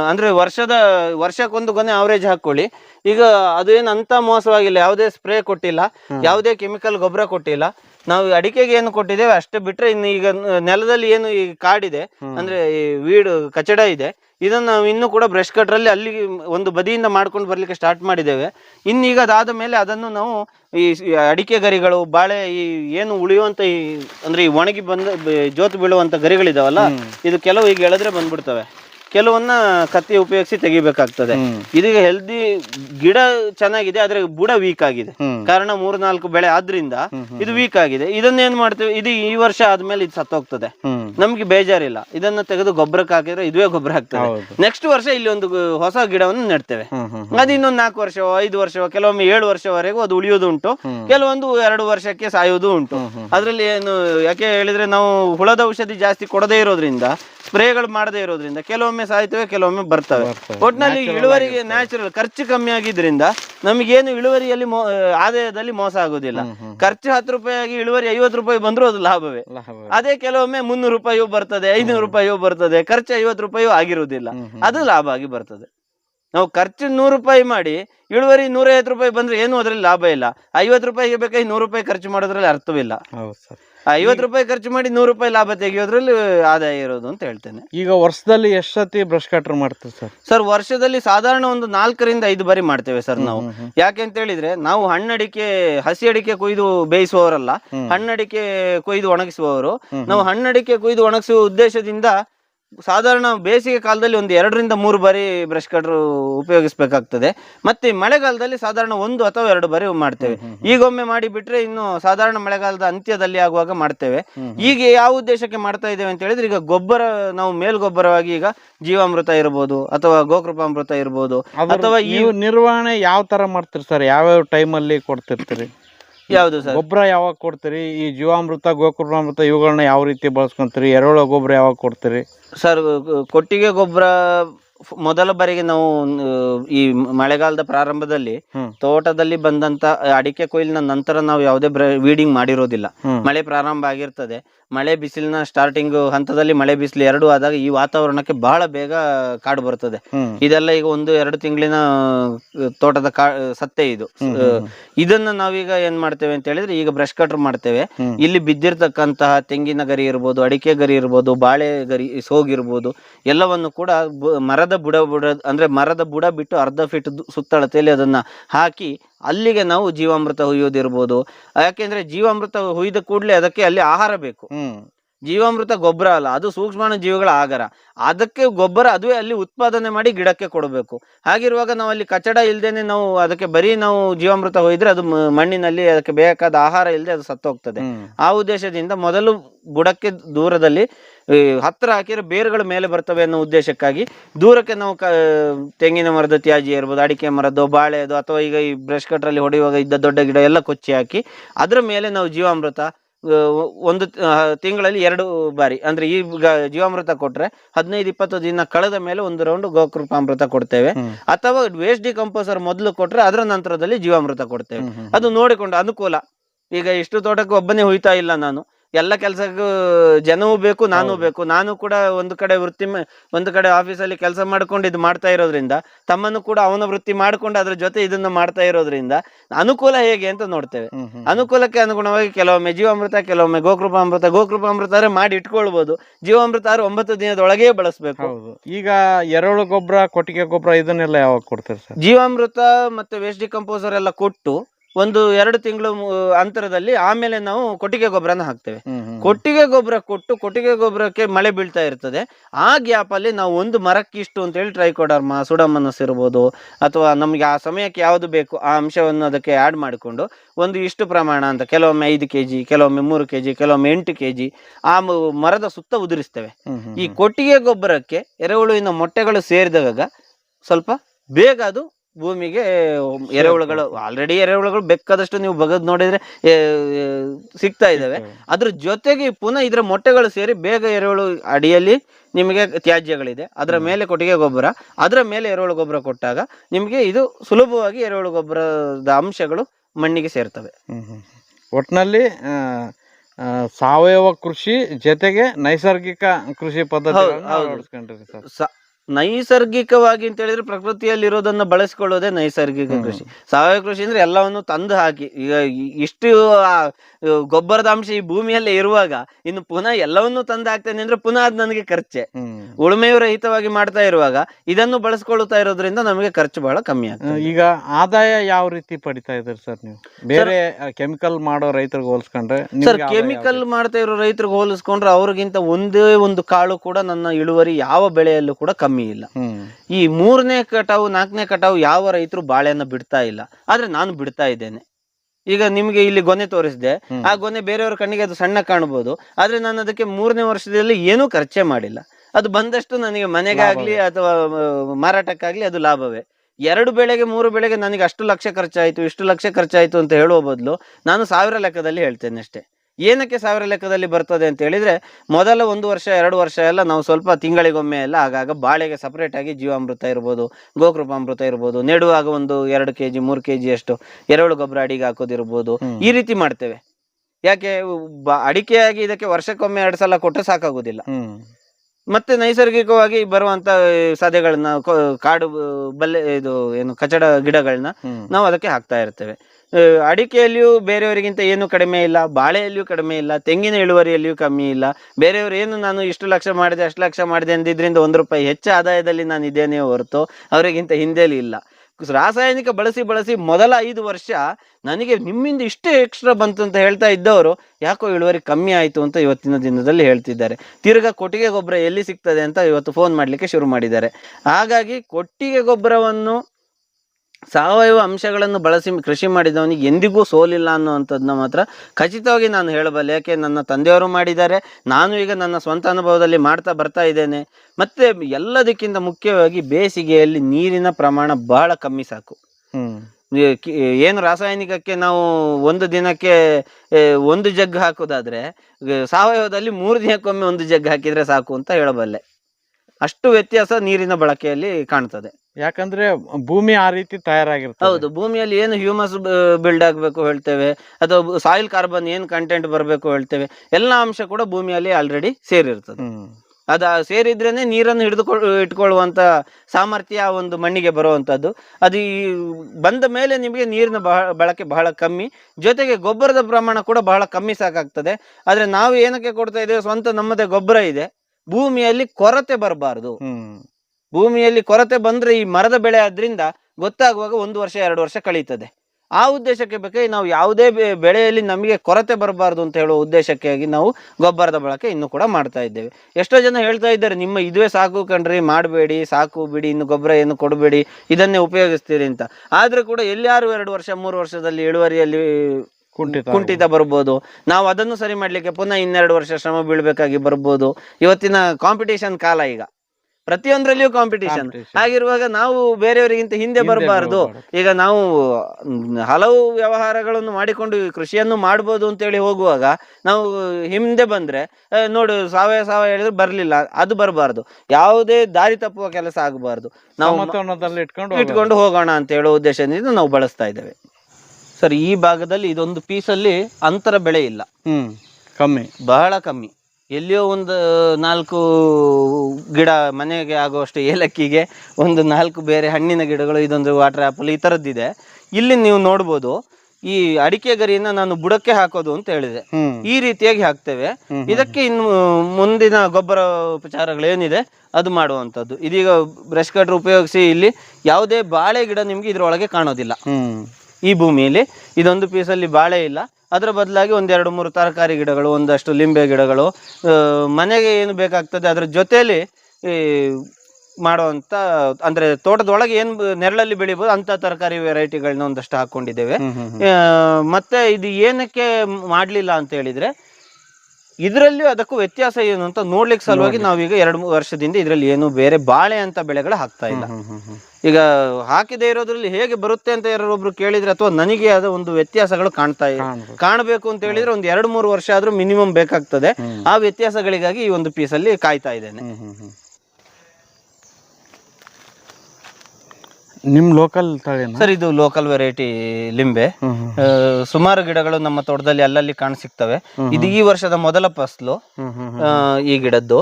S1: ಅಂದ್ರೆ ವರ್ಷದ ವರ್ಷಕ್ಕೊಂದು ಗೊನೆ ಅವರೇಜ್ ಹಾಕೊಳ್ಳಿ. ಈಗ ಅದು ಏನು ಅಂತ ಮೋಸವಾಗಿಲ್ಲ ಯಾವುದೇ ಸ್ಪ್ರೇ ಕೊಟ್ಟಿಲ್ಲ ಯಾವುದೇ ಕೆಮಿಕಲ್ ಗೊಬ್ಬರ ಕೊಟ್ಟಿಲ್ಲ. ನಾವು ಅಡಿಕೆಗೆ ಏನು ಕೊಟ್ಟಿದ್ದೇವೆ ಅಷ್ಟೇ ಬಿಟ್ರೆ ಇನ್ನು ಈಗ ನೆಲದಲ್ಲಿ ಏನು ಈ ಕಾಡಿದೆ ಅಂದ್ರೆ ಈ ವೀಡು ಕಚಡ ಇದೆ. ಇದನ್ನ ನಾವು ಇನ್ನೂ ಕೂಡ ಬ್ರಷ್ ಕಟ್ರಲ್ಲಿ ಅಲ್ಲಿ ಒಂದು ಬದಿಯಿಂದ ಮಾಡ್ಕೊಂಡು ಬರಲಿಕ್ಕೆ ಸ್ಟಾರ್ಟ್ ಮಾಡಿದ್ದೇವೆ. ಇನ್ನೀಗ ಅದಾದ ಮೇಲೆ ಅದನ್ನು ನಾವು ಈ ಅಡಿಕೆ ಗರಿಗಳು ಬಾಳೆ ಈ ಏನು ಉಳಿಯುವಂಥ ಈ ಅಂದರೆ ಈ ಒಣಗಿ ಬಂದ ಜೋತು ಬೀಳುವಂಥ ಗರಿಗಳಿದಾವಲ್ಲ ಇದು ಕೆಲವು ಈಗ ಎಳೆದ್ರೆ ಬಂದ್ಬಿಡ್ತವೆ. ಕೆಲವನ್ನ ಕತ್ತಿ ಉಪಯೋಗಿಸಿ ತೆಗಿಬೇಕಾಗ್ತದೆ. ಇದೀಗ ಹೆಲ್ದಿ ಗಿಡ ಚೆನ್ನಾಗಿದೆ ಆದ್ರೆ ಬುಡ ವೀಕ್ ಆಗಿದೆ. ಕಾರಣ ಮೂರ್ ನಾಲ್ಕು ಬೆಳೆ ಆದ್ರಿಂದ ಇದು ವೀಕ್ ಆಗಿದೆ. ಇದನ್ನ ಏನ್ ಮಾಡ್ತೇವೆ ಇದು ಈ ವರ್ಷ ಆದ್ಮೇಲೆ ಇದು ಸತ್ತೋಗ್ತದೆ. ನಮ್ಗೆ ಬೇಜಾರಿಲ್ಲ. ಇದನ್ನ ತೆಗೆದು ಗೊಬ್ಬರಕ್ಕೆ ಹಾಕಿದ್ರೆ ಇದುವೇ ಗೊಬ್ಬರ ಆಗ್ತದೆ. ನೆಕ್ಸ್ಟ್ ವರ್ಷ ಇಲ್ಲಿ ಒಂದು ಹೊಸ ಗಿಡವನ್ನು ನೆಡ್ತೇವೆ. ಅದ ಇನ್ನೊಂದ್ ನಾಲ್ಕು ವರ್ಷವೋ ಐದು ವರ್ಷವೋ ಕೆಲವೊಮ್ಮೆ ಏಳು ವರ್ಷವರೆಗೂ ಅದು ಉಳಿಯೋದು ಉಂಟು. ಕೆಲವೊಂದು ಎರಡು ವರ್ಷಕ್ಕೆ ಸಾಯೋದು ಉಂಟು. ಅದ್ರಲ್ಲಿ ಏನು ಯಾಕೆ ಹೇಳಿದ್ರೆ ನಾವು ಹುಳದ ಔಷಧಿ ಜಾಸ್ತಿ ಕೊಡದೇ ಇರೋದ್ರಿಂದ ಸ್ಪ್ರೇಗಳು ಮಾಡದೇ ಇರೋದ್ರಿಂದ ಕೆಲವೊಮ್ಮೆ ಸಾಯ್ತವೆ ಕೆಲವೊಮ್ಮೆ ಬರ್ತವೆ. ಒಟ್ನಲ್ಲಿ ಇಳುವರಿಗೆ ನ್ಯಾಚುರಲ್ ಖರ್ಚು ಕಮ್ಮಿ ಆಗಿದ್ರಿಂದ ನಮಗೇನು ಇಳುವರಿಯಲ್ಲಿ ಆದಾಯದಲ್ಲಿ ಮೋಸ ಆಗೋದಿಲ್ಲ. ಖರ್ಚು ಹತ್ತು ರೂಪಾಯಿ ಆಗಿ ಇಳುವರಿ ಐವತ್ತು ರೂಪಾಯಿ ಬಂದ್ರೂ ಅದು ಲಾಭವೇ. ಅದೇ ಕೆಲವೊಮ್ಮೆ ಮುನ್ನೂರು ರೂಪಾಯಿಯೂ ಬರ್ತದೆ ಐನೂರು ರೂಪಾಯಿಯೂ ಬರ್ತದೆ ಖರ್ಚು ಐವತ್ತು ರೂಪಾಯಿಯೂ ಆಗಿರುವುದಿಲ್ಲ. ಅದು ಲಾಭ ಆಗಿ ಬರ್ತದೆ. ನಾವು ಖರ್ಚು ನೂರು ರೂಪಾಯಿ ಮಾಡಿ ಇಳುವರಿ ನೂರೈವತ್ತು ರೂಪಾಯಿ ಬಂದ್ರೆ ಏನು ಅದರಲ್ಲಿ ಲಾಭ ಇಲ್ಲ. ಐವತ್ತು ರೂಪಾಯಿಗೆ ಬೇಕಾಗಿ ನೂರು ರೂಪಾಯಿ ಖರ್ಚು ಮಾಡೋದ್ರಲ್ಲಿ ಅರ್ಥವಿಲ್ಲ.
S2: ಹೌದು ಸರ್.
S1: ಐವತ್ತು ರೂಪಾಯಿ ಖರ್ಚು ಮಾಡಿ ನೂರು ರೂಪಾಯಿ ಲಾಭ ತೆಗೆಯೋದ್ರಲ್ಲಿ ಆದಾಯ ಇರೋದು ಅಂತ ಹೇಳ್ತೇನೆ.
S2: ಈಗ ವರ್ಷದಲ್ಲಿ ಎಷ್ಟು ಸತಿ ಬ್ರಷ್ ಕಟ್ರ್ ಮಾಡ್ತೀವಿ ಸರ್?
S1: ಸರ್ ವರ್ಷದಲ್ಲಿ ಸಾಧಾರಣ ಒಂದು ನಾಲ್ಕರಿಂದ ಐದು ಬಾರಿ ಮಾಡ್ತೇವೆ ಸರ್ ನಾವು. ಯಾಕೆ ಅಂತ ಹೇಳಿದ್ರೆ ನಾವು ಹಣ್ಣಡಿಕೆ ಹಸಿ ಅಡಿಕೆ ಕೊಯ್ದು ಬೇಯಿಸುವವರಲ್ಲ. ಹಣ್ಣಡಿಕೆ ಕೊಯ್ದು ಒಣಗಿಸುವವರು. ನಾವು ಹಣ್ಣಡಿಕೆ ಕೊಯ್ದು ಒಣಗಿಸುವ ಉದ್ದೇಶದಿಂದ ಸಾಧಾರಣ ಬೇಸಿಗೆ ಕಾಲದಲ್ಲಿ ಒಂದು ಎರಡರಿಂದ ಮೂರು ಬಾರಿ ಬ್ರಷ್ ಕಟ್ರು ಉಪಯೋಗಿಸಬೇಕಾಗ್ತದೆ. ಮತ್ತೆ ಮಳೆಗಾಲದಲ್ಲಿ ಸಾಧಾರಣ ಒಂದು ಅಥವಾ ಎರಡು ಬಾರಿ ಮಾಡ್ತೇವೆ. ಈಗೊಮ್ಮೆ ಮಾಡಿ ಬಿಟ್ರೆ ಇನ್ನು ಸಾಧಾರಣ ಮಳೆಗಾಲದ ಅಂತ್ಯದಲ್ಲಿ ಆಗುವಾಗ ಮಾಡ್ತೇವೆ. ಈಗ ಯಾವ ಉದ್ದೇಶಕ್ಕೆ ಮಾಡ್ತಾ ಇದ್ದೇವೆ ಅಂತ ಹೇಳಿದ್ರೆ ಈಗ ಗೊಬ್ಬರ ನಾವು ಮೇಲ್ಗೊಬ್ಬರವಾಗಿ ಈಗ ಜೀವಾಮೃತ ಇರ್ಬೋದು ಅಥವಾ ಗೋಕೃಪಾಮೃತ ಇರ್ಬೋದು ಅಥವಾ ಈ
S2: ನಿರ್ವಹಣೆ ಯಾವ ತರ ಮಾಡ್ತಿರ್ತಾರೆ ಸರ್? ಯಾವ್ಯಾವ ಟೈಮಲ್ಲಿ ಕೊಡ್ತಿರ್ತೀರಿ?
S1: ಯಾವುದು ಸರ್?
S2: ಗೊಬ್ಬರ ಯಾವಾಗ ಕೊಡ್ತೀರಿ? ಈ ಜೀವಾಮೃತ ಗೋಕುರ್ಣಾಮೃತ ಇವುಗಳನ್ನ ಯಾವ ರೀತಿ ಬಳಸ್ಕೊಂತೀರಿ? ಎರೆಹುಳ ಗೊಬ್ಬರ ಯಾವಾಗ ಕೊಡ್ತೀರಿ?
S1: ಸರ್ ಕೊಟ್ಟಿಗೆ ಗೊಬ್ಬರ ಮೊದಲ ಬಾರಿಗೆ ನಾವು ಈ ಮಳೆಗಾಲದ ಪ್ರಾರಂಭದಲ್ಲಿ ತೋಟದಲ್ಲಿ ಬಂದಂತ ಅಡಿಕೆ ಕೊಯ್ಲಿನ ನಂತರ ನಾವು ಯಾವುದೇ ವೀಡಿಂಗ್ ಮಾಡಿರೋದಿಲ್ಲ. ಮಳೆ ಪ್ರಾರಂಭ ಆಗಿರ್ತದೆ. ಮಳೆ ಬಿಸಿಲಿನ ಸ್ಟಾರ್ಟಿಂಗ್ ಹಂತದಲ್ಲಿ ಮಳೆ ಬಿಸಿಲು ಎರಡು ಆದಾಗ ಈ ವಾತಾವರಣಕ್ಕೆ ಬಹಳ ಬೇಗ ಕಾಡು ಬರ್ತದೆ ಇದೆಲ್ಲ ಈಗ ಒಂದು ಎರಡು ತಿಂಗಳಿನ ತೋಟದ ಕಾ ಸತ್ತೆ ಇದು. ಇದನ್ನ ನಾವೀಗ ಏನ್ ಮಾಡ್ತೇವೆ ಅಂತ ಹೇಳಿದ್ರೆ ಈಗ ಬ್ರಷ್ ಕಟರ್ ಮಾಡ್ತೇವೆ. ಇಲ್ಲಿ ಬಿದ್ದಿರ್ತಕ್ಕಂತಹ ತೆಂಗಿನ ಗರಿ ಇರ್ಬೋದು ಅಡಿಕೆ ಗರಿ ಇರ್ಬೋದು ಬಾಳೆ ಗರಿ ಸೋಗಿರ್ಬೋದು ಎಲ್ಲವನ್ನು ಕೂಡ ಮರದ ಬುಡ ಬುಡ ಅಂದ್ರೆ ಮರದ ಬುಡ ಬಿಟ್ಟು ಅರ್ಧ ಫೀಟ್ ಸುತ್ತಳತೆಯಲ್ಲಿ ಅದನ್ನ ಹಾಕಿ ಅಲ್ಲಿಗೆ ನಾವು ಜೀವಾಮೃತ ಹುಯ್ಯೋದಿರ್ಬೋದು. ಯಾಕೆಂದ್ರೆ ಜೀವಾಮೃತ ಹುಯ್ದ ಕೂಡಲೇ ಅದಕ್ಕೆ ಅಲ್ಲಿ ಆಹಾರ ಬೇಕು.
S2: ಹ್ಮ್.
S1: ಜೀವಾಮೃತ ಗೊಬ್ಬರ ಅಲ್ಲ ಅದು ಸೂಕ್ಷ್ಮಾಣು ಜೀವಿಗಳ ಆಗರ. ಅದಕ್ಕೆ ಗೊಬ್ಬರ ಅದುವೇ ಅಲ್ಲಿ ಉತ್ಪಾದನೆ ಮಾಡಿ ಗಿಡಕ್ಕೆ ಕೊಡಬೇಕು. ಹಾಗಿರುವಾಗ ನಾವು ಅಲ್ಲಿ ಕಚಡ ಇಲ್ಲದೇನೆ ನಾವು ಅದಕ್ಕೆ ಬರೀ ನಾವು ಜೀವಾಮೃತ ಹೋಯಿದ್ರೆ ಅದು ಮಣ್ಣಿನಲ್ಲಿ ಅದಕ್ಕೆ ಬೇಕಾದ ಆಹಾರ ಇಲ್ಲದೆ ಅದು ಸತ್ತೋಗ್ತದೆ. ಆ ಉದ್ದೇಶದಿಂದ ಮೊದಲು ಬುಡಕ್ಕೆ ದೂರದಲ್ಲಿ ಹತ್ತಿರ ಹಾಕಿದ್ರೆ ಬೇರುಗಳು ಮೇಲೆ ಬರ್ತವೆ ಅನ್ನೋ ಉದ್ದೇಶಕ್ಕಾಗಿ ದೂರಕ್ಕೆ ನಾವು ಕ ತೆಂಗಿನ ಮರದ ತ್ಯಾಜ್ಯ ಇರ್ಬೋದು ಅಡಿಕೆ ಮರದ್ದು ಬಾಳೆದು ಅಥವಾ ಈಗ ಈ ಬ್ರಷ್ ಕಟ್ರಲ್ಲಿ ಹೊಡೆಯುವಾಗ ಇದ್ದ ದೊಡ್ಡ ಗಿಡ ಎಲ್ಲ ಕೊಚ್ಚಿ ಹಾಕಿ ಅದರ ಮೇಲೆ ನಾವು ಜೀವಾಮೃತ ಒಂದು ತಿಂಗಳಲ್ಲಿ ಎರಡು ಬಾರಿ. ಅಂದ್ರೆ ಈಗ ಜೀವಾಮೃತ ಕೊಟ್ರೆ ಹದಿನೈದು ಇಪ್ಪತ್ತು ದಿನ ಕಳೆದ ಮೇಲೆ ಒಂದು ರೌಂಡ್ ಗೋಕೃಪಾಮೃತ ಕೊಡ್ತೇವೆ. ಅಥವಾ ವೇಸ್ಟ್ ಡಿಕಂಪೋಸರ್ ಮೊದಲು ಕೊಟ್ರೆ ಅದರ ನಂತರದಲ್ಲಿ ಜೀವಾಮೃತ ಕೊಡ್ತೇವೆ. ಅದು ನೋಡಿಕೊಂಡು ಅನುಕೂಲ. ಈಗ ಇಷ್ಟು ತೋಟಕ್ಕೆ ಒಬ್ಬನೇ ಹುಯ್ತಾ ಇಲ್ಲ ನಾನು. ಎಲ್ಲ ಕೆಲಸಕ್ಕೂ ಜನವೂ ಬೇಕು ನಾನು ಬೇಕು. ನಾನು ಕೂಡ ಒಂದು ಕಡೆ ವೃತ್ತಿ ಮ- ಒಂದು ಕಡೆ ಆಫೀಸಲ್ಲಿ ಕೆಲಸ ಮಾಡ್ಕೊಂಡು ಇದು ಮಾಡ್ತಾ ಇರೋದ್ರಿಂದ ತಮ್ಮನ್ನು ಕೂಡ ಅವನ ವೃತ್ತಿ ಮಾಡ್ಕೊಂಡು ಅದ್ರ ಜೊತೆ ಇದನ್ನ ಮಾಡ್ತಾ ಇರೋದ್ರಿಂದ ಅನುಕೂಲ ಹೇಗೆ ಅಂತ ನೋಡ್ತೇವೆ.
S2: ಹ್ಮ್ ಹ್ಮ್.
S1: ಅನುಕೂಲಕ್ಕೆ ಅನುಗುಣವಾಗಿ ಕೆಲವೊಮ್ಮೆ ಜೀವಾಮೃತ ಕೆಲವೊಮ್ಮೆ ಗೋಕೃಪಾಮೃತ ಗೋಕೃಪಾಮೃತ ಆದ್ರೆ ಮಾಡಿ ಇಟ್ಕೊಳ್ಬಹುದು ಜೀವಾಮೃತ ಆದ್ರೆ ಒಂಬತ್ತು ದಿನದೊಳಗೆ ಬಳಸಬೇಕು.
S2: ಹೌದು. ಈಗ ಎರೆಹುಳು ಗೊಬ್ಬರ ಕೊಟ್ಟಿಗೆ ಗೊಬ್ಬರ ಇದನ್ನೆಲ್ಲ ಯಾವಾಗ ಕೊಡ್ತೀರಿ ಸರ್?
S1: ಜೀವಾಮೃತ ಮತ್ತೆ ವೇಸ್ಟ್ ಡಿಕಂಪೋಸರ್ ಎಲ್ಲ ಕೊಟ್ಟು ಒಂದು ಎರಡು ತಿಂಗಳು ಅಂತರದಲ್ಲಿ ಆಮೇಲೆ ನಾವು ಕೊಟ್ಟಿಗೆ ಗೊಬ್ಬರನ ಹಾಕ್ತೇವೆ. ಕೊಟ್ಟಿಗೆ ಗೊಬ್ಬರ ಕೊಟ್ಟು ಕೊಟ್ಟಿಗೆ ಗೊಬ್ಬರಕ್ಕೆ ಮಳೆ ಬೀಳ್ತಾ ಇರ್ತದೆ. ಆ ಗ್ಯಾಪ್ ಅಲ್ಲಿ ನಾವು ಒಂದು ಮರಕ್ಕೆ ಇಷ್ಟು ಅಂತೇಳಿ ಟ್ರೈಕೋಡರ್ಮ ಸುಡಮನಸ್ ಇರ್ಬೋದು ಅಥವಾ ನಮ್ಗೆ ಆ ಸಮಯಕ್ಕೆ ಯಾವುದು ಬೇಕು ಆ ಅಂಶವನ್ನು ಅದಕ್ಕೆ ಆಡ್ ಮಾಡಿಕೊಂಡು ಒಂದು ಇಷ್ಟು ಪ್ರಮಾಣ ಅಂತ ಕೆಲವೊಮ್ಮೆ ಐದು ಕೆಜಿ ಕೆಲವೊಮ್ಮೆ ಮೂರು ಕೆಜಿ ಕೆಲವೊಮ್ಮೆ ಎಂಟು ಕೆಜಿ ಆ ಮರದ ಸುತ್ತ ಉದುರಿಸ್ತೇವೆ. ಈ ಕೊಟ್ಟಿಗೆ ಗೊಬ್ಬರಕ್ಕೆ ಎರೆಹುಳುವಿನ ಮೊಟ್ಟೆಗಳು ಸೇರಿದಾಗ ಸ್ವಲ್ಪ ಬೇಗ ಅದು ಭೂಮಿಗೆ ಎರೆಹುಳುಗಳು ಆಲ್ರೆಡಿ ಎರೆಹುಳುಗಳು ಬೇಕಾದಷ್ಟು ನೀವು ಬಗದ್ ನೋಡಿದ್ರೆ ಸಿಗ್ತಾ ಇದ್ದಾವೆ ಅದ್ರ ಜೊತೆಗೆ ಪುನಃ ಇದರ ಮೊಟ್ಟೆಗಳು ಸೇರಿ ಬೇಗ ಎರೆಹುಳು ಅಡಿಯಲ್ಲಿ ನಿಮಗೆ ತ್ಯಾಜ್ಯಗಳಿದೆ. ಅದರ ಮೇಲೆ ಕೊಟ್ಟಿಗೆ ಗೊಬ್ಬರ ಅದರ ಮೇಲೆ ಎರೆಹುಳು ಗೊಬ್ಬರ ಕೊಟ್ಟಾಗ ನಿಮಗೆ ಇದು ಸುಲಭವಾಗಿ ಎರೆಹುಳು ಗೊಬ್ಬರದ ಅಂಶಗಳು ಮಣ್ಣಿಗೆ ಸೇರ್ತವೆ.
S2: ಆ, ಸಾವಯವ ಕೃಷಿ ಜೊತೆಗೆ ನೈಸರ್ಗಿಕ ಕೃಷಿ ಪದ್ಧತಿಗಳನ್ನ
S1: ನೈಸರ್ಗಿಕವಾಗಿ ಅಂತ ಹೇಳಿದ್ರೆ ಪ್ರಕೃತಿಯಲ್ಲಿ ಇರೋದನ್ನ ಬಳಸ್ಕೊಳ್ಳೋದೇ ನೈಸರ್ಗಿಕ ಕೃಷಿ. ಸಾವಯವ ಕೃಷಿ ಅಂದ್ರೆ ಎಲ್ಲವನ್ನು ತಂದು ಹಾಕಿ. ಈಗ ಇಷ್ಟು ಆ, ಗೊಬ್ಬರದ ಅಂಶ ಈ ಭೂಮಿಯಲ್ಲೇ ಇರುವಾಗ ಇನ್ನು ಪುನಃ ಎಲ್ಲವನ್ನು ತಂದು ಹಾಕ್ತೇನೆ ಅಂದ್ರೆ ಪುನಃ ಅದು ನನಗೆ ಖರ್ಚೆ. ಉಳುಮೆಯು ರಹಿತವಾಗಿ ಮಾಡ್ತಾ ಇರುವಾಗ ಇದನ್ನು ಬಳಸ್ಕೊಳ್ತಾ ಇರೋದ್ರಿಂದ ನಮಗೆ ಖರ್ಚು ಬಹಳ ಕಮ್ಮಿ ಆಗ್ತದೆ.
S2: ಈಗ ಆದಾಯ ಯಾವ ರೀತಿ ಪಡಿತಾ ಇದ್ರಿ ಸರ್ ನೀವು? ಬೇರೆ ಕೆಮಿಕಲ್ ಮಾಡೋ ರೈತರಿಗೆ ಹೋಲಿಸ್ಕೊಂಡ್ರೆ
S1: ಸರ್ ಕೆಮಿಕಲ್ ಮಾಡ್ತಾ ಇರೋ ರೈತರಿಗೆ ಹೋಲಿಸ್ಕೊಂಡ್ರೆ ಅವ್ರಿಗಿಂತ ಒಂದೇ ಒಂದು ಕಾಳು ಕೂಡ ನನ್ನ ಇಳುವರಿ ಯಾವ ಬೆಳೆಯಲ್ಲೂ ಕೂಡ ಕಮ್ಮಿ ಕಮ್ಮಿ ಇಲ್ಲ. ಈ ಮೂರನೇ ಕಟಾವು ನಾಲ್ಕನೇ ಕಟಾವು ಯಾವ ರೈತರು ಬಾಳೆಯನ್ನ ಬಿಡ್ತಾ ಇಲ್ಲ. ಆದ್ರೆ ನಾನು ಬಿಡ್ತಾ ಇದ್ದೇನೆ. ಈಗ ನಿಮ್ಗೆ ಇಲ್ಲಿ ಗೊನೆ ತೋರಿಸಿದೆ. ಆ ಗೊನೆ ಬೇರೆಯವ್ರ ಕಣ್ಣಿಗೆ ಅದು ಸಣ್ಣ ಕಾಣಬಹುದು ಆದ್ರೆ ನಾನು ಅದಕ್ಕೆ ಮೂರನೇ ವರ್ಷದಲ್ಲಿ ಏನೂ ಖರ್ಚೆ ಮಾಡಿಲ್ಲ. ಅದು ಬಂದಷ್ಟು ನನಗೆ ಮನೆಗಾಗ್ಲಿ ಅಥವಾ ಮಾರಾಟಕ್ಕಾಗ್ಲಿ ಅದು ಲಾಭವೇ. ಎರಡು ಬೆಳೆಗೆ ಮೂರು ಬೆಳೆಗೆ ನನಗೆ ಅಷ್ಟು ಲಕ್ಷ ಖರ್ಚಾಯ್ತು ಇಷ್ಟು ಲಕ್ಷ ಖರ್ಚಾಯ್ತು ಅಂತ ಹೇಳುವ ಬದಲು ನಾನು ಸಾವಿರ ಲೆಕ್ಕದಲ್ಲಿ ಹೇಳ್ತೇನೆ ಅಷ್ಟೇ. ಏನಕ್ಕೆ ಸಾವಿರ ಲೆಕ್ಕದಲ್ಲಿ ಬರ್ತದೆ ಅಂತ ಹೇಳಿದ್ರೆ ಮೊದಲ ಒಂದು ವರ್ಷ ಎರಡು ವರ್ಷ ಎಲ್ಲ ನಾವು ಸ್ವಲ್ಪ ತಿಂಗಳಿಗೊಮ್ಮೆ ಎಲ್ಲ ಆಗಾಗ ಬಾಳೆಗೆ ಸಪರೇಟ್ ಆಗಿ ಜೀವಾಮೃತ ಇರ್ಬೋದು ಗೋಕೃಪಾಮೃತ ಇರ್ಬೋದು ನೆಡುವಾಗ ಒಂದು ಎರಡು ಕೆಜಿ ಮೂರು ಕೆಜಿ ಅಷ್ಟು ಎರೆಹುಳು ಗೊಬ್ಬರ ಅಡಿಗೆ ಹಾಕೋದಿರ್ಬೋದು ಈ ರೀತಿ ಮಾಡ್ತೇವೆ. ಯಾಕೆ ಅಡಿಕೆಯಾಗಿ ಇದಕ್ಕೆ ವರ್ಷಕ್ಕೊಮ್ಮೆ ಎರಡು ಸಲ ಕೊಟ್ಟರೆ ಸಾಕಾಗುದಿಲ್ಲ. ಮತ್ತೆ ನೈಸರ್ಗಿಕವಾಗಿ ಬರುವಂತ ಸದೆಗಳನ್ನ ಕಾಡು ಬಲ್ಲೆ ಇದು ಏನು ಕಚಡ ಗಿಡಗಳನ್ನ ನಾವು ಅದಕ್ಕೆ ಹಾಕ್ತಾ ಇರ್ತೇವೆ. ಅಡಿಕೆಯಲ್ಲಿಯೂ ಬೇರೆಯವರಿಗಿಂತ ಏನು ಕಡಿಮೆ ಇಲ್ಲ, ಬಾಳೆಯಲ್ಲಿಯೂ ಕಡಿಮೆ ಇಲ್ಲ, ತೆಂಗಿನ ಇಳುವರಿಯಲ್ಲಿಯೂ ಕಮ್ಮಿ ಇಲ್ಲ. ಬೇರೆಯವರು ಏನು ನಾನು ಇಷ್ಟು ಲಕ್ಷ ಮಾಡಿದೆ, ಅಷ್ಟು ಲಕ್ಷ ಮಾಡಿದೆ ಅಂದಿದ್ರಿಂದ ಒಂದು ರೂಪಾಯಿ ಹೆಚ್ಚು ಆದಾಯದಲ್ಲಿ ನಾನು ಇದ್ದೇನೆ ಹೊರತು ಅವರಿಗಿಂತ ಹಿಂದೆಲಿ ಇಲ್ಲ. ರಾಸಾಯನಿಕ ಬಳಸಿ ಬಳಸಿ ಮೊದಲ ಐದು ವರ್ಷ ನನಗೆ ನಿಮ್ಮಿಂದ ಇಷ್ಟೇ ಎಕ್ಸ್ಟ್ರಾ ಬಂತು ಅಂತ ಹೇಳ್ತಾ ಇದ್ದವರು ಯಾಕೋ ಇಳುವರಿ ಕಮ್ಮಿ ಆಯಿತು ಅಂತ ಇವತ್ತಿನ ದಿನದಲ್ಲಿ ಹೇಳ್ತಿದ್ದಾರೆ. ತಿರ್ಗಾ ಕೊಟ್ಟಿಗೆ ಗೊಬ್ಬರ ಎಲ್ಲಿ ಸಿಗ್ತದೆ ಅಂತ ಇವತ್ತು ಫೋನ್ ಮಾಡಲಿಕ್ಕೆ ಶುರು ಮಾಡಿದ್ದಾರೆ. ಹಾಗಾಗಿ ಕೊಟ್ಟಿಗೆ ಗೊಬ್ಬರವನ್ನು ಸಾವಯವ ಅಂಶಗಳನ್ನು ಬಳಸಿ ಕೃಷಿ ಮಾಡಿದವನಿಗೆ ಎಂದಿಗೂ ಸೋಲಿಲ್ಲ ಅನ್ನುವಂಥದ್ದನ್ನ ಮಾತ್ರ ಖಚಿತವಾಗಿ ನಾನು ಹೇಳಬಲ್ಲೆ. ಯಾಕೆ? ನನ್ನ ತಂದೆಯವರು ಮಾಡಿದ್ದಾರೆ. ನಾನು ಈಗ ನನ್ನ ಸ್ವಂತ ಅನುಭವದಲ್ಲಿ ಮಾಡ್ತಾ ಬರ್ತಾ ಇದ್ದೇನೆ. ಮತ್ತೆ ಎಲ್ಲದಕ್ಕಿಂತ ಮುಖ್ಯವಾಗಿ ಬೇಸಿಗೆಯಲ್ಲಿ ನೀರಿನ ಪ್ರಮಾಣ ಬಹಳ ಕಮ್ಮಿ ಸಾಕು. ಏನು ರಾಸಾಯನಿಕಕ್ಕೆ ನಾವು ಒಂದು ದಿನಕ್ಕೆ ಒಂದು ಜಗ್ ಹಾಕೋದಾದ್ರೆ ಸಾವಯವದಲ್ಲಿ ಮೂರು ದಿನಕ್ಕೊಮ್ಮೆ ಒಂದು ಜಗ್ ಹಾಕಿದ್ರೆ ಸಾಕು ಅಂತ ಹೇಳಬಲ್ಲೆ. ಅಷ್ಟು ವ್ಯತ್ಯಾಸ ನೀರಿನ ಬಳಕೆಯಲ್ಲಿ ಕಾಣ್ತದೆ.
S2: ಯಾಕಂದ್ರೆ ಭೂಮಿ ಆ ರೀತಿ ತಯಾರಾಗಿರ್ತದೆ.
S1: ಹೌದು ಭೂಮಿಯಲ್ಲಿ ಏನು ಹ್ಯೂಮಸ್ ಬಿಲ್ಡ್ ಆಗಬೇಕು ಹೇಳ್ತೇವೆ ಅಥವಾ ಸಾಯಿಲ್ ಕಾರ್ಬನ್ ಏನು ಕಂಟೆಂಟ್ ಬರಬೇಕು ಹೇಳ್ತೇವೆ ಎಲ್ಲ ಅಂಶ ಕೂಡ ಭೂಮಿಯಲ್ಲಿ ಆಲ್ರೆಡಿ ಸೇರಿರ್ತದೆ. ಅದ ಸೇರಿದ್ರೇನೆ ನೀರನ್ನು ಹಿಡಿದುಕೊಳ್ ಇಟ್ಕೊಳ್ಳುವಂತ ಸಾಮರ್ಥ್ಯ ಆ ಒಂದು ಮಣ್ಣಿಗೆ ಬರುವಂತದ್ದು ಅದು ಈ ಬಂದ ಮೇಲೆ ನಿಮಗೆ ನೀರಿನ ಬಹ ಬಳಕೆ ಬಹಳ ಕಮ್ಮಿ ಜೊತೆಗೆ ಗೊಬ್ಬರದ ಪ್ರಮಾಣ ಕೂಡ ಬಹಳ ಕಮ್ಮಿ ಸಾಕಾಗ್ತದೆ. ಆದ್ರೆ ನಾವು ಏನಕ್ಕೆ ಕೊಡ್ತಾ ಇದ್ದೇವೆ ಸ್ವಂತ ನಮ್ಮದೇ ಗೊಬ್ಬರ ಇದೆ ಭೂಮಿಯಲ್ಲಿ ಕೊರತೆ ಬರಬಾರ್ದು. ಭೂಮಿಯಲ್ಲಿ ಕೊರತೆ ಬಂದ್ರೆ ಈ ಮರದ ಬೆಳೆ ಆದ್ರಿಂದ ಗೊತ್ತಾಗುವಾಗ ಒಂದು ವರ್ಷ ಎರಡು ವರ್ಷ ಕಳೀತದೆ. ಆ ಉದ್ದೇಶಕ್ಕೆ ಬೇಕಾಗಿ ನಾವು ಯಾವುದೇ ಬೆಳೆಯಲ್ಲಿ ನಮಗೆ ಕೊರತೆ ಬರಬಾರ್ದು ಅಂತ ಹೇಳುವ ಉದ್ದೇಶಕ್ಕಾಗಿ ನಾವು ಗೊಬ್ಬರದ ಬಳಕೆ ಇನ್ನು ಕೂಡ ಮಾಡ್ತಾ ಇದ್ದೇವೆ. ಎಷ್ಟೋ ಜನ ಹೇಳ್ತಾ ಇದ್ದಾರೆ ನಿಮ್ಮ ಇದುವೇ ಸಾಕು ಕಣ್ರಿ ಮಾಡಬೇಡಿ ಸಾಕು ಬಿಡಿ ಇನ್ನು ಗೊಬ್ಬರ ಏನು ಕೊಡಬೇಡಿ ಇದನ್ನೇ ಉಪಯೋಗಿಸ್ತೀರಿ ಅಂತ. ಆದರೂ ಕೂಡ ಎಲ್ಲಿಯಾರು ಎರಡು ವರ್ಷ ಮೂರು ವರ್ಷದಲ್ಲಿ ಇಳುವರಿಯಲ್ಲಿ
S2: ಕುಂಠಿತ
S1: ಕುಂಠಿತ ಬರ್ಬೋದು ನಾವು ಅದನ್ನು ಸರಿ ಮಾಡ್ಲಿಕ್ಕೆ ಪುನಃ ಇನ್ನೆರಡು ವರ್ಷ ಶ್ರಮ ಬೀಳ್ಬೇಕಾಗಿ ಬರ್ಬೋದು ಇವತ್ತಿನ ಕಾಂಪಿಟೇಷನ್ ಕಾಲ ಈಗ. ಪ್ರತಿಯೊಂದರಲ್ಲಿಯೂ ಕಾಂಪಿಟೇಷನ್. ಹಾಗಿರುವಾಗ ನಾವು ಬೇರೆಯವರಿಗಿಂತ ಹಿಂದೆ ಬರಬಾರ್ದು. ಈಗ ನಾವು ಹಲವು ವ್ಯವಹಾರಗಳನ್ನು ಮಾಡಿಕೊಂಡು ಕೃಷಿಯನ್ನು ಮಾಡ್ಬೋದು ಅಂತೇಳಿ ಹೋಗುವಾಗ ನಾವು ಹಿಂದೆ ಬಂದ್ರೆ ನೋಡು ಸಾವಯವ ಸಾವಯವ ಹೇಳಿದ್ರೆ ಬರ್ಲಿಲ್ಲ ಅದು ಬರಬಾರ್ದು. ಯಾವುದೇ ದಾರಿ ತಪ್ಪುವ ಕೆಲಸ ಆಗಬಾರ್ದು. ನಾವು
S2: ಇಟ್ಕೊಂಡು
S1: ಇಟ್ಕೊಂಡು ಹೋಗೋಣ ಅಂತ ಹೇಳೋ ಉದ್ದೇಶದಿಂದ ನಾವು ಬಳಸ್ತಾ ಇದ್ದೇವೆ. ಸರ್ ಈ ಭಾಗದಲ್ಲಿ ಇದೊಂದು ಪೀಸಲ್ಲಿ ಅಂತರ ಬೆಳೆ ಇಲ್ಲ.
S2: ಹ್ಮ್ ಕಮ್ಮಿ.
S1: ಬಹಳ ಕಮ್ಮಿ. ಎಲ್ಲಿಯೋ ಒಂದು ನಾಲ್ಕು ಗಿಡ ಮನೆಗೆ ಆಗುವಷ್ಟು ಏಲಕ್ಕಿಗೆ ಒಂದು ನಾಲ್ಕು ಬೇರೆ ಹಣ್ಣಿನ ಗಿಡಗಳು ಇದೊಂದು ವಾಟರ್ ಆಪಲ್ ಈ ಥರದ್ದಿದೆ ಇಲ್ಲಿ ನೀವು ನೋಡ್ಬೋದು ಈ ಅಡಿಕೆ ಗರಿಯನ್ನ ನಾನು ಬುಡಕ್ಕೆ ಹಾಕೋದು ಅಂತ ಹೇಳಿದೆ. ಈ ರೀತಿಯಾಗಿ ಹಾಕ್ತೇವೆ. ಇದಕ್ಕೆ ಇನ್ನು ಮುಂದಿನ ಗೊಬ್ಬರ ಉಪಚಾರಗಳೇನಿದೆ ಅದು ಮಾಡುವಂಥದ್ದು. ಇದೀಗ ಬ್ರಷ್ ಕಟ್ರ್ ಉಪಯೋಗಿಸಿ ಇಲ್ಲಿ ಯಾವುದೇ ಬಾಳೆ ಗಿಡ ನಿಮ್ಗೆ ಇದ್ರೊಳಗೆ ಕಾಣೋದಿಲ್ಲ. ಈ ಭೂಮಿಯಲ್ಲಿ. ಇದೊಂದು ಪೀಸಲ್ಲಿ ಬಾಳೆ ಇಲ್ಲ. ಅದರ ಬದಲಾಗಿ ಒಂದೆರಡು ಮೂರು ತರಕಾರಿ ಗಿಡಗಳು ಒಂದಷ್ಟು ಲಿಂಬೆ ಗಿಡಗಳು ಮನೆಗೆ ಏನು ಬೇಕಾಗ್ತದೆ ಅದರ ಜೊತೆಯಲ್ಲಿ ಈ ಮಾಡುವಂತ ಅಂದ್ರೆ ತೋಟದೊಳಗೆ ಏನು ನೆರಳಲ್ಲಿ ಬೆಳಿಬೋದು ಅಂತ ತರಕಾರಿ ವೆರೈಟಿಗಳನ್ನ ಒಂದಷ್ಟು ಆ, ಮತ್ತೆ ಇದು ಏನಕ್ಕೆ ಮಾಡ್ಲಿಲ್ಲ ಅಂತ ಹೇಳಿದ್ರೆ ಇದರಲ್ಲಿ ಅದಕ್ಕೂ ವ್ಯತ್ಯಾಸ ಏನು ಅಂತ ನೋಡ್ಲಿಕ್ಕೆ ಸಲುವಾಗಿ ನಾವೀಗ ಎರಡು ಮೂರು ವರ್ಷದಿಂದ ಇದರಲ್ಲಿ ಏನು ಬೇರೆ ಬಾಳೆ ಅಂತ ಬೆಳೆಗಳು ಹಾಕ್ತಾ ಇಲ್ಲ. ಈಗ ಹಾಕಿದೆ ಇರೋದ್ರಲ್ಲಿ ಹೇಗೆ ಬರುತ್ತೆ ಅಂತ ಯಾರೊಬ್ರು ಕೇಳಿದ್ರೆ ಅಥವಾ ನನಗೆ ಅದು ಒಂದು ವ್ಯತ್ಯಾಸಗಳು ಕಾಣ್ತಾ ಇದೆ ಕಾಣಬೇಕು ಅಂತ ಹೇಳಿದ್ರೆ ಒಂದು ಎರಡು ಮೂರು ವರ್ಷ ಆದ್ರೂ ಮಿನಿಮಮ್ ಬೇಕಾಗ್ತದೆ. ಆ ವ್ಯತ್ಯಾಸಗಳಿಗಾಗಿ ಈ ಒಂದು ಪೀಸಲ್ಲಿ ಕಾಯ್ತಾ ಇದ್ದೇನೆ.
S2: ನಿಮ್ ಲೋಕಲ್ ತಳಿ
S1: ಸರ್ ಇದು ಲೋಕಲ್ ವೆರೈಟಿ ಲಿಂಬೆ. ಸುಮಾರು ಗಿಡಗಳು ನಮ್ಮ ತೋಟದಲ್ಲಿ ಅಲ್ಲಲ್ಲಿ ಕಾಣ ಸಿಗ್ತವೆ ಇದು ಈ ವರ್ಷದ ಮೊದಲ ಫಸಲು. ಈ ಗಿಡದ್ದು.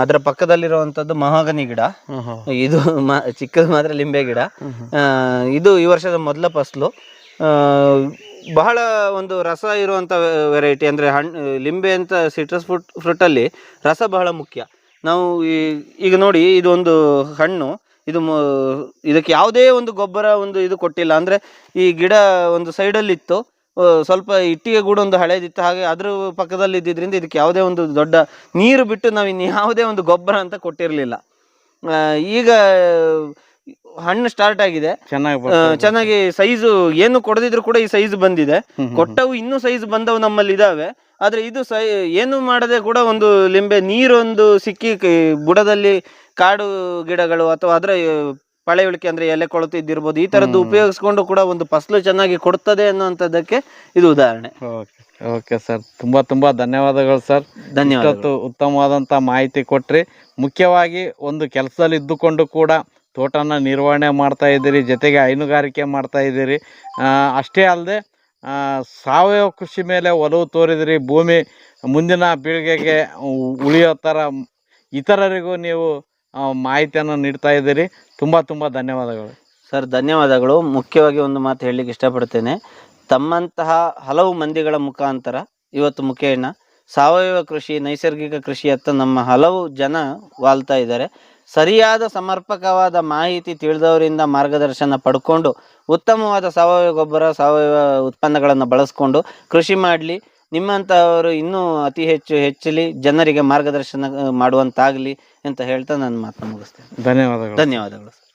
S1: ಅದರ ಪಕ್ಕದಲ್ಲಿರುವಂತದ್ದು ಮಹಾಗನಿ ಗಿಡ. ಇದು ಮ- ಚಿಕ್ಕದು ಮಾತ್ರ ಲಿಂಬೆ ಗಿಡ. ಇದು ಈ ವರ್ಷದ ಮೊದಲ ಫಸಲು. ಬಹಳ ಒಂದು ರಸ ಇರುವಂತ ವೆರೈಟಿ ಅಂದ್ರೆ ಹಣ್ಣು ಲಿಂಬೆ ಅಂತ ಸಿಟ್ರಸ್ ಫ್ರೂಟ್ ಫ್ರೂಟಲ್ಲಿ ರಸ ಬಹಳ ಮುಖ್ಯ. ನಾವು ಈ- ಈಗ ನೋಡಿ ಇದು ಒಂದು ಹಣ್ಣು. ಇದು ಇದಕ್ಕೆ ಯಾವುದೇ ಒಂದು ಗೊಬ್ಬರ ಒಂದು ಇದು ಕೊಟ್ಟಿಲ್ಲ. ಅಂದ್ರೆ ಈ ಗಿಡ ಒಂದು ಸೈಡಲ್ಲಿ ಇತ್ತು ಆ, ಸ್ವಲ್ಪ ಇಟ್ಟಿಗೆ ಕೂಡ ಒಂದು ಹಳೇದಿತ್ತು ಹಾಗೆ ಅದ್ರ ಪಕ್ಕದಲ್ಲಿ ಇದ್ದಿದ್ರಿಂದ ಇದಕ್ಕೆ ಯಾವುದೇ ಒಂದು ದೊಡ್ಡ ನೀರು ಬಿಟ್ಟು ನಾವು ಇನ್ನು ಯಾವುದೇ ಒಂದು ಗೊಬ್ಬರ ಅಂತ ಕೊಟ್ಟಿರಲಿಲ್ಲ. ಈಗ ಹಣ್ಣು ಸ್ಟಾರ್ಟ್ ಆಗಿದೆ.
S2: ಚೆನ್ನಾಗಿ
S1: ಸೈಜು ಏನು ಕೊಡದಿದ್ರು ಕೂಡ ಈ ಸೈಜ್ ಬಂದಿದೆ. ಕೊಟ್ಟವು ಇನ್ನೂ ಸೈಜ್ ಬಂದವು ನಮ್ಮಲ್ಲಿ ಇದಾವೆ. ಆದ್ರೆ ಇದು ಸೈ ಏನು ಮಾಡದೆ ಕೂಡ ಒಂದು ಲಿಂಬೆ ನೀರೊಂದು ಸಿಕ್ಕಿ ಬುಡದಲ್ಲಿ ಕಾಡು ಗಿಡಗಳು ಅಥವಾ ಅದರ ಪಳೆಯುಳಿಕೆ ಅಂದ್ರೆ ಎಲೆ ಕೊಳತು ಇದ್ದಿರ್ಬೋದು ಈ ತರದ್ದು ಉಪಯೋಗಿಸ್ಕೊಂಡು ಕೂಡ ಒಂದು ಫಸಲು ಚೆನ್ನಾಗಿ ಕೊಡುತ್ತದೆ ಅನ್ನುವಂಥದ್ದಕ್ಕೆ ಇದು ಉದಾಹರಣೆ.
S2: Okay okay sir. ತುಂಬಾ ತುಂಬಾ ಧನ್ಯವಾದಗಳು ಸರ್.
S1: ಧನ್ಯವಾದ
S2: ಉತ್ತಮವಾದಂತ ಉತ್ತಮವಾದಂಥ ಮಾಹಿತಿ ಕೊಟ್ರಿ. ಮುಖ್ಯವಾಗಿ ಒಂದು ಕೆಲಸದಲ್ಲಿ ಇದ್ದುಕೊಂಡು ಕೂಡ ತೋಟನ ನಿರ್ವಹಣೆ ಮಾಡ್ತಾ ಇದ್ದೀರಿ ಜೊತೆಗೆ ಹೈನುಗಾರಿಕೆ ಮಾಡ್ತಾ ಇದ್ದೀರಿ. ಅಷ್ಟೇ ಅಲ್ಲದೆ ಸಾವಯವ ಕೃಷಿ ಮೇಲೆ ಒಲವು ತೋರಿದಿರಿ. ಭೂಮಿ ಮುಂದಿನ ಪೀಳಿಗೆಗೆ ಉಳಿಯೋ ಥರ ಇತರರಿಗೂ ನೀವು ಮಾಹಿತಿಯನ್ನು ನೀಡ್ತಾ ಇದ್ದೀರಿ. ತುಂಬ ತುಂಬ ಧನ್ಯವಾದಗಳು.
S1: ಸರ್, ಧನ್ಯವಾದಗಳು. ಮುಖ್ಯವಾಗಿ ಒಂದು ಮಾತು ಹೇಳಲಿಕ್ಕೆ ಇಷ್ಟಪಡ್ತೇನೆ. ತಮ್ಮಂತಹ ಹಲವು ಮಂದಿಗಳ ಮುಖಾಂತರ, ಇವತ್ತು ಮುಖೇನ, ಸಾವಯವ ಕೃಷಿ, ನೈಸರ್ಗಿಕ ಕೃಷಿಯತ್ತ ನಮ್ಮ ಹಲವು ಜನ ವಾಲ್ತಾ ಇದ್ದಾರೆ. ಸರಿಯಾದ ಸಮರ್ಪಕವಾದ ಮಾಹಿತಿ ತಿಳಿದವರಿಂದ ಮಾರ್ಗದರ್ಶನ ಪಡ್ಕೊಂಡು, ಉತ್ತಮವಾದ ಸಾವಯವ ಗೊಬ್ಬರ, ಸಾವಯವ ಉತ್ಪನ್ನಗಳನ್ನು ಬಳಸ್ಕೊಂಡು ಕೃಷಿ ಮಾಡಲಿ. ನಿಮ್ಮಂತಹವರು ಇನ್ನೂ ಅತಿ ಹೆಚ್ಚು ಹೆಚ್ಚಲಿ ಜನರಿಗೆ ಮಾರ್ಗದರ್ಶನ ಮಾಡುವಂತಾಗಲಿ ಅಂತ ಹೇಳ್ತಾ ನನ್ನ ಮಾತನ್ನು ಮುಗಿಸ್ತೇನೆ.
S2: ಧನ್ಯವಾದಗಳು.
S1: ಧನ್ಯವಾದಗಳು